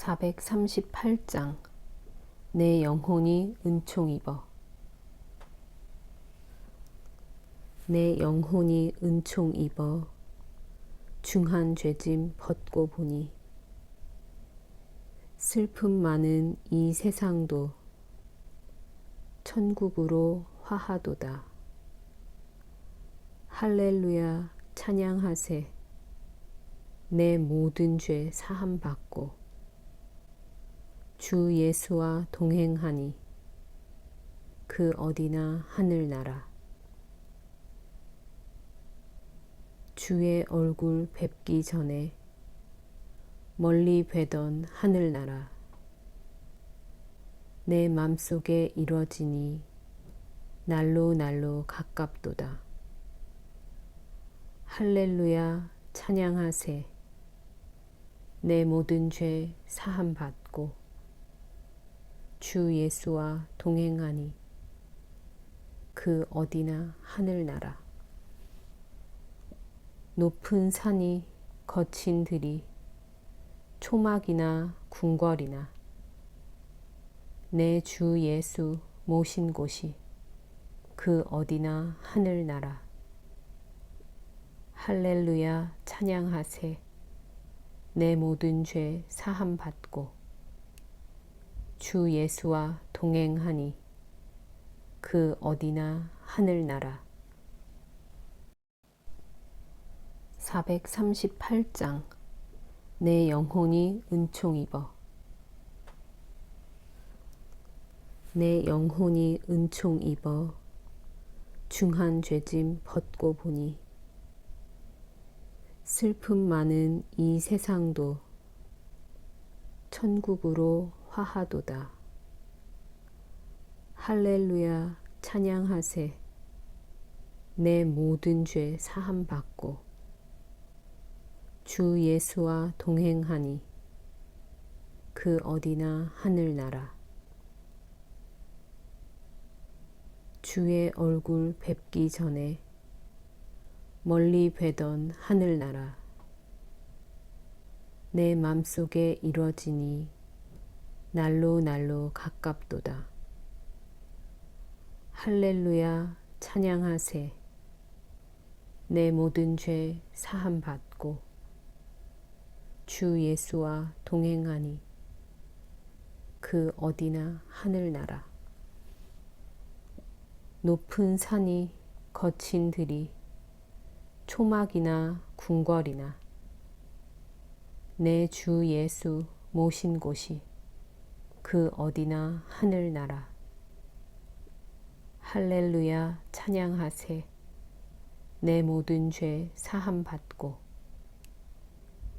438장. 내 영혼이 은총 입어 내 영혼이 은총 입어 중한 죄짐 벗고 보니. 슬픔 많은 이 세상도 천국으로 화하도다. 할렐루야 찬양하세. 내 모든 죄 사함 받고 주 예수와 동행하니 그 어디나 하늘나라. 주의 얼굴 뵙기 전에 멀리 뵈던 하늘나라. 내 맘속에 이뤄지니 날로 날로 가깝도다. 할렐루야 찬양하세. 내 모든 죄 사함 받고 주 예수와 동행하니 그 어디나 하늘나라. 높은 산이 거친 들이 초막이나 궁궐이나 내 주 예수 모신 곳이 그 어디나 하늘나라. 할렐루야 찬양하세. 내 모든 죄 사함 받고 주 예수와 동행하니 그 어디나 하늘나라. 438장. 내 영혼이 은총 입어. 내 영혼이 은총 입어 중한 죄짐 벗고 보니 슬픔 많은 이 세상도 천국으로 화하도다. 할렐루야 찬양하세. 내 모든 죄 사함 받고 주 예수와 동행하니 그 어디나 하늘나라. 주의 얼굴 뵙기 전에 멀리 뵈던 하늘나라. 내 맘속에 이뤄지니 날로 날로 가깝도다. 할렐루야 찬양하세 내 모든 죄 사함 받고 주 예수와 동행하니 그 어디나 하늘나라 높은 산이 거친 들이 초막이나 궁궐이나 내 주 예수 모신 곳이 그 어디나 하늘나라. 할렐루야 찬양하세. 내 모든 죄 사함 받고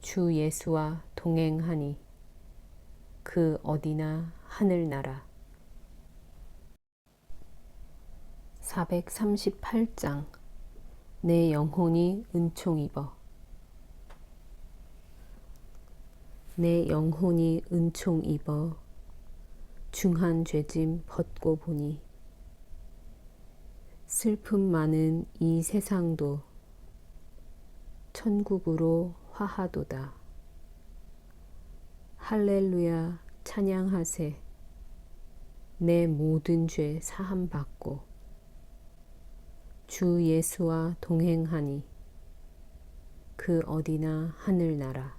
주 예수와 동행하니 그 어디나 하늘나라. 438장. 내 영혼이 은총 입어. 내 영혼이 은총 입어 중한 죄짐 벗고 보니 슬픔 많은 이 세상도 천국으로 화하도다. 할렐루야 찬양하세 내 모든 죄 사함 받고 주 예수와 동행하니 그 어디나 하늘나라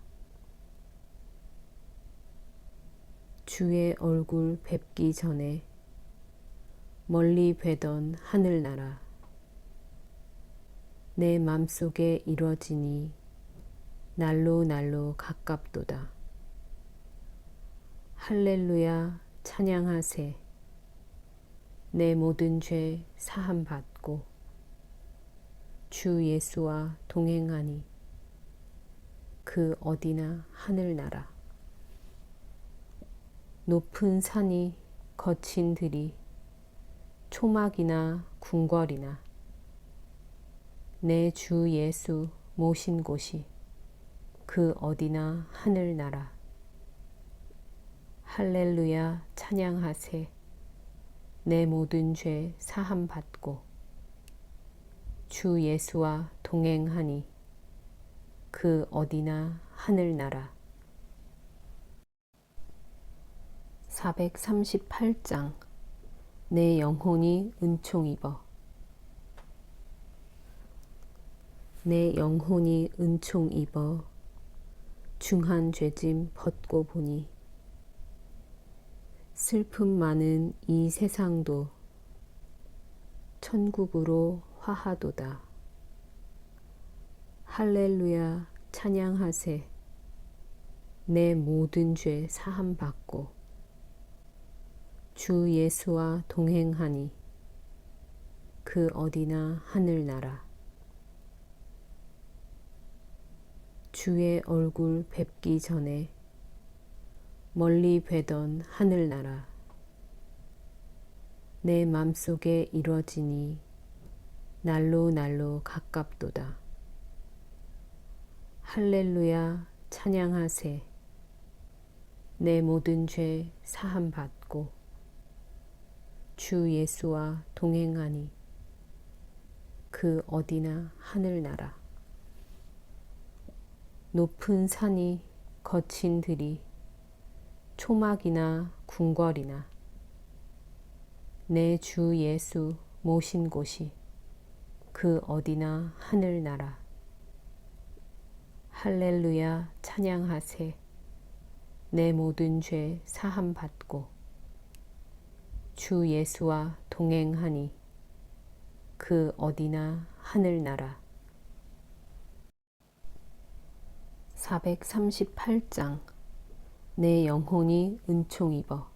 주의 얼굴 뵙기 전에 멀리 뵈던 하늘나라 내 맘속에 이뤄지니 날로 날로 가깝도다. 할렐루야 찬양하세 내 모든 죄 사함 받고 주 예수와 동행하니 그 어디나 하늘나라 높은 산이 거친 들이 초막이나 궁궐이나 내 주 예수 모신 곳이 그 어디나 하늘나라. 할렐루야 찬양하세. 내 모든 죄 사함 받고 주 예수와 동행하니 그 어디나 하늘나라 438장. 내 영혼이 은총 입어. 내 영혼이 은총 입어. 중한 죄짐 벗고 보니. 슬픔 많은 이 세상도 천국으로 화하도다. 할렐루야 찬양하세. 내 모든 죄 사함 받고 주 예수와 동행하니 그 어디나 하늘나라. 주의 얼굴 뵙기 전에 멀리 뵈던 하늘나라. 내 맘속에 이뤄지니 날로 날로 가깝도다. 할렐루야 찬양하세. 내 모든 죄 사함 받고 주 예수와 동행하니 그 어디나 하늘나라. 높은 산이 거친 들이 초막이나 궁궐이나 내 주 예수 모신 곳이 그 어디나 하늘나라. 할렐루야 찬양하세. 내 모든 죄 사함 받고 주 예수와 동행하니 그 어디나 하늘나라. 438장. 내 영혼이 은총 입어.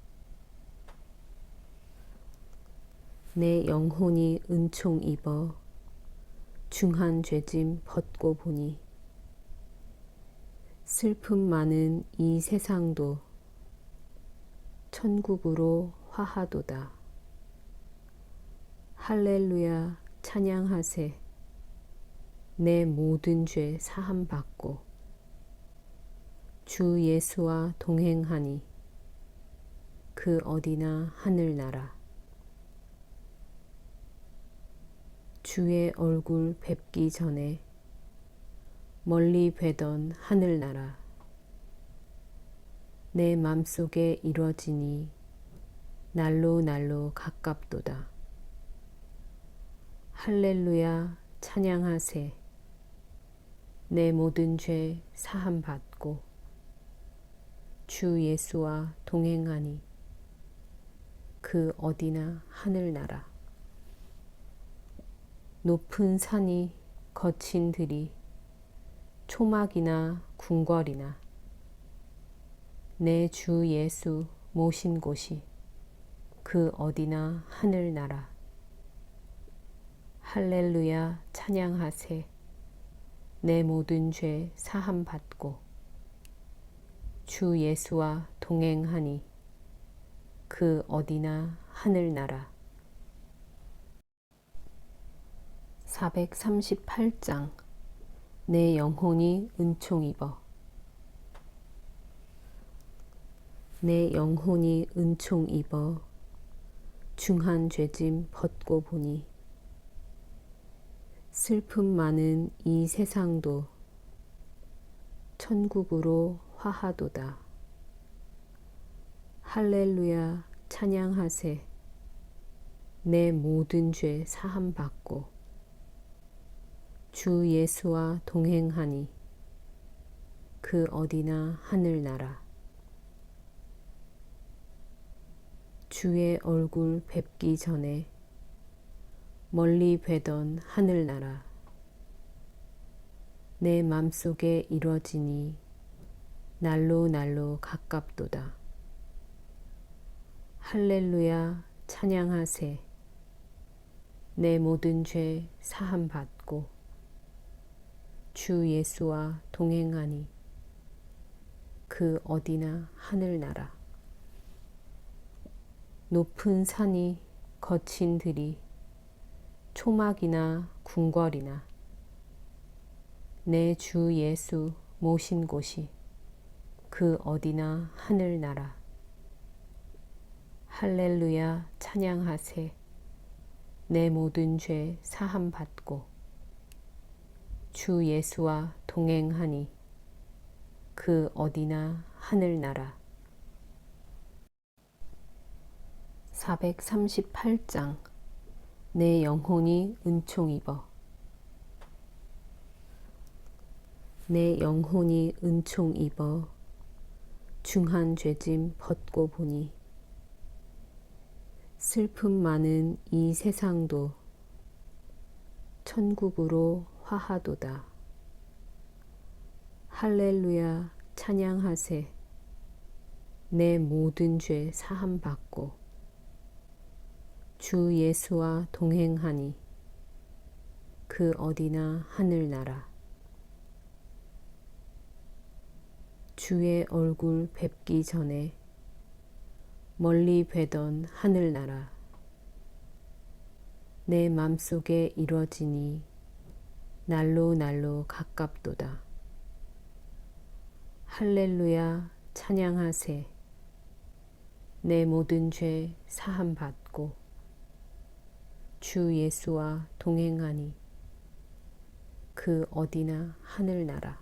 내 영혼이 은총 입어 중한 죄짐 벗고 보니 슬픔 많은 이 세상도 천국으로 화하도다. 할렐루야 찬양하세. 내 모든 죄 사함 받고 주 예수와 동행하니 그 어디나 하늘나라. 주의 얼굴 뵙기 전에 멀리 뵈던 하늘나라. 내 맘속에 이뤄지니 날로 날로 가깝도다. 할렐루야 찬양하세 내 모든 죄 사함 받고 주 예수와 동행하니 그 어디나 하늘나라 높은 산이 거친 들이 초막이나 궁궐이나 내 주 예수 모신 곳이 그 어디나 하늘나라. 할렐루야 찬양하세. 내 모든 죄 사함 받고 주 예수와 동행하니 그 어디나 하늘나라. 438장. 내 영혼이 은총 입어. 내 영혼이 은총 입어 중한 죄짐 벗고 보니 슬픔 많은 이 세상도 천국으로 화하도다. 할렐루야 찬양하세 내 모든 죄 사함 받고 주 예수와 동행하니 그 어디나 하늘나라 주의 얼굴 뵙기 전에 멀리 뵈던 하늘나라 내 맘속에 이뤄지니 날로 날로 가깝도다. 할렐루야 찬양하세 내 모든 죄 사함 받고 주 예수와 동행하니 그 어디나 하늘나라 높은 산이 거친 들이 초막이나 궁궐이나 내 주 예수 모신 곳이 그 어디나 하늘나라. 할렐루야 찬양하세. 내 모든 죄 사함 받고 주 예수와 동행하니 그 어디나 하늘나라 438장. 내 영혼이 은총 입어. 내 영혼이 은총 입어. 중한 죄짐 벗고 보니. 슬픔 많은 이 세상도 천국으로 화하도다. 할렐루야 찬양하세. 내 모든 죄 사함 받고 주 예수와 동행하니 그 어디나 하늘나라. 주의 얼굴 뵙기 전에 멀리 뵈던 하늘나라. 내 맘속에 이뤄지니 날로 날로 가깝도다. 할렐루야 찬양하세. 내 모든 죄 사함 받고 주 예수와 동행하니 그 어디나 하늘나라.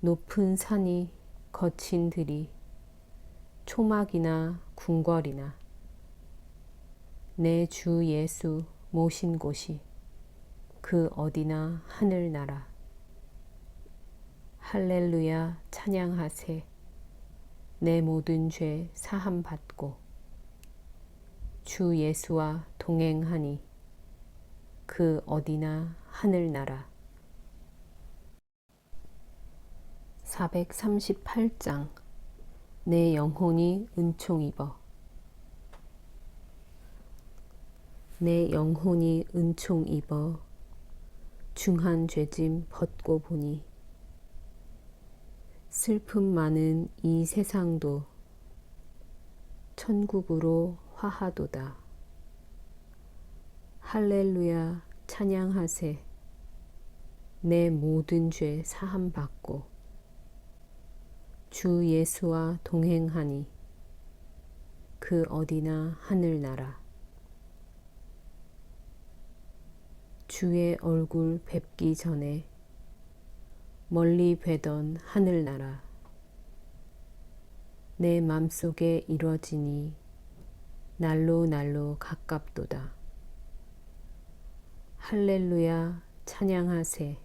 높은 산이 거친 들이 초막이나 궁궐이나 내 주 예수 모신 곳이 그 어디나 하늘나라. 할렐루야 찬양하세. 내 모든 죄 사함 받고 주 예수와 동행하니 그 어디나 하늘나라. 438장. 내 영혼이 은총 입어. 내 영혼이 은총 입어 중한 죄짐 벗고 보니 슬픔 많은 이 세상도 천국으로 화하도다. 할렐루야 찬양하세. 내 모든 죄 사함 받고 주 예수와 동행하니 그 어디나 하늘나라. 주의 얼굴 뵙기 전에 멀리 뵈던 하늘나라. 내 맘속에 이뤄지니 날로 날로 가깝도다. 할렐루야 찬양하세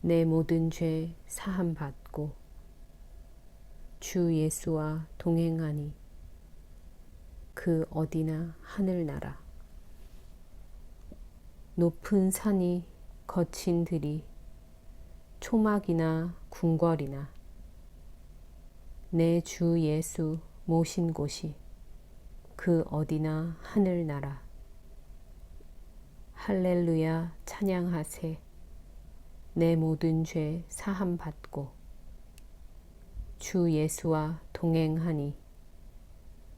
내 모든 죄 사함 받고 주 예수와 동행하니 그 어디나 하늘나라 높은 산이 거친 들이 초막이나 궁궐이나 내 주 예수 모신 곳이 그 어디나 하늘나라. 할렐루야 찬양하세. 내 모든 죄 사함 받고 주 예수와 동행하니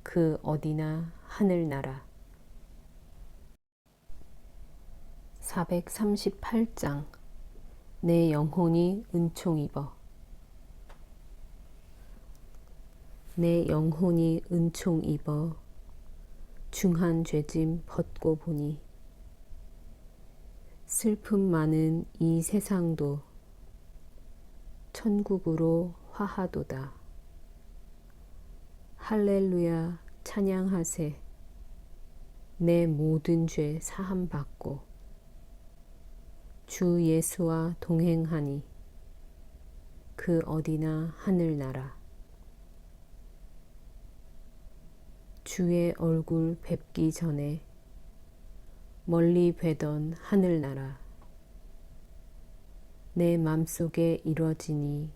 그 어디나 하늘나라. 438장. 내 영혼이 은총 입어. 내 영혼이 은총 입어 중한 죄짐 벗고 보니 슬픔 많은 이 세상도 천국으로 화하도다. 할렐루야 찬양하세 내 모든 죄 사함 받고 주 예수와 동행하니 그 어디나 하늘나라 주의 얼굴 뵙기 전에 멀리 뵈던 하늘나라 내 맘속에 이뤄지니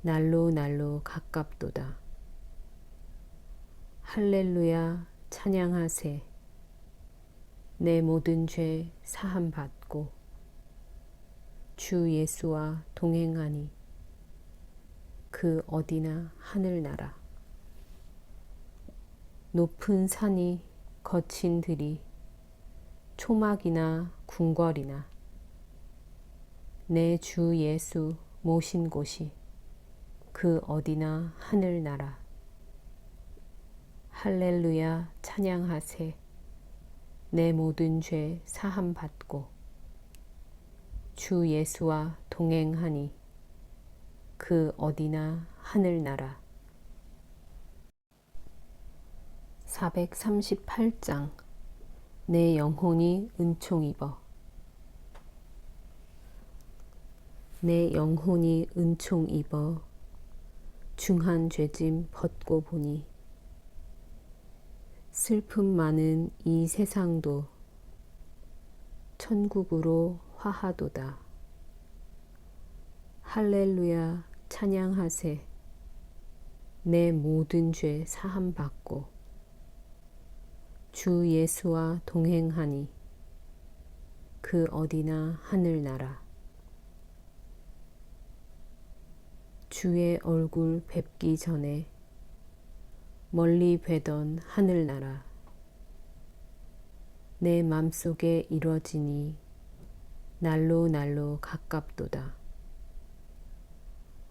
날로 날로 가깝도다. 할렐루야 찬양하세 내 모든 죄 사함 받고 주 예수와 동행하니 그 어디나 하늘나라 높은 산이 거친 들이 초막이나 궁궐이나 내 주 예수 모신 곳이 그 어디나 하늘나라. 할렐루야 찬양하세. 내 모든 죄 사함 받고 주 예수와 동행하니 그 어디나 하늘나라 438장. 내 영혼이 은총 입어. 내 영혼이 은총 입어. 중한 죄짐 벗고 보니. 슬픔 많은 이 세상도 천국으로 화하도다. 할렐루야 찬양하세. 내 모든 죄 사함 받고 주 예수와 동행하니 그 어디나 하늘나라. 주의 얼굴 뵙기 전에 멀리 뵈던 하늘나라. 내 맘속에 이뤄지니 날로 날로 가깝도다.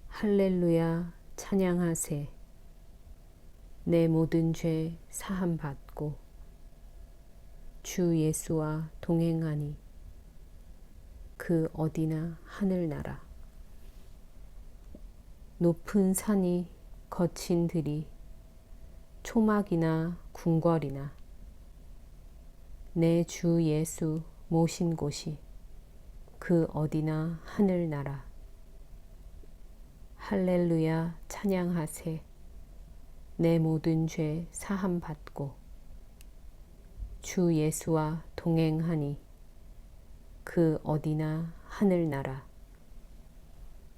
할렐루야 찬양하세. 내 모든 죄 사함 받고 주 예수와 동행하니 그 어디나 하늘나라. 높은 산이 거친 들이 초막이나 궁궐이나 내 주 예수 모신 곳이 그 어디나 하늘나라. 할렐루야 찬양하세. 내 모든 죄 사함 받고 주 예수와 동행하니 그 어디나 하늘나라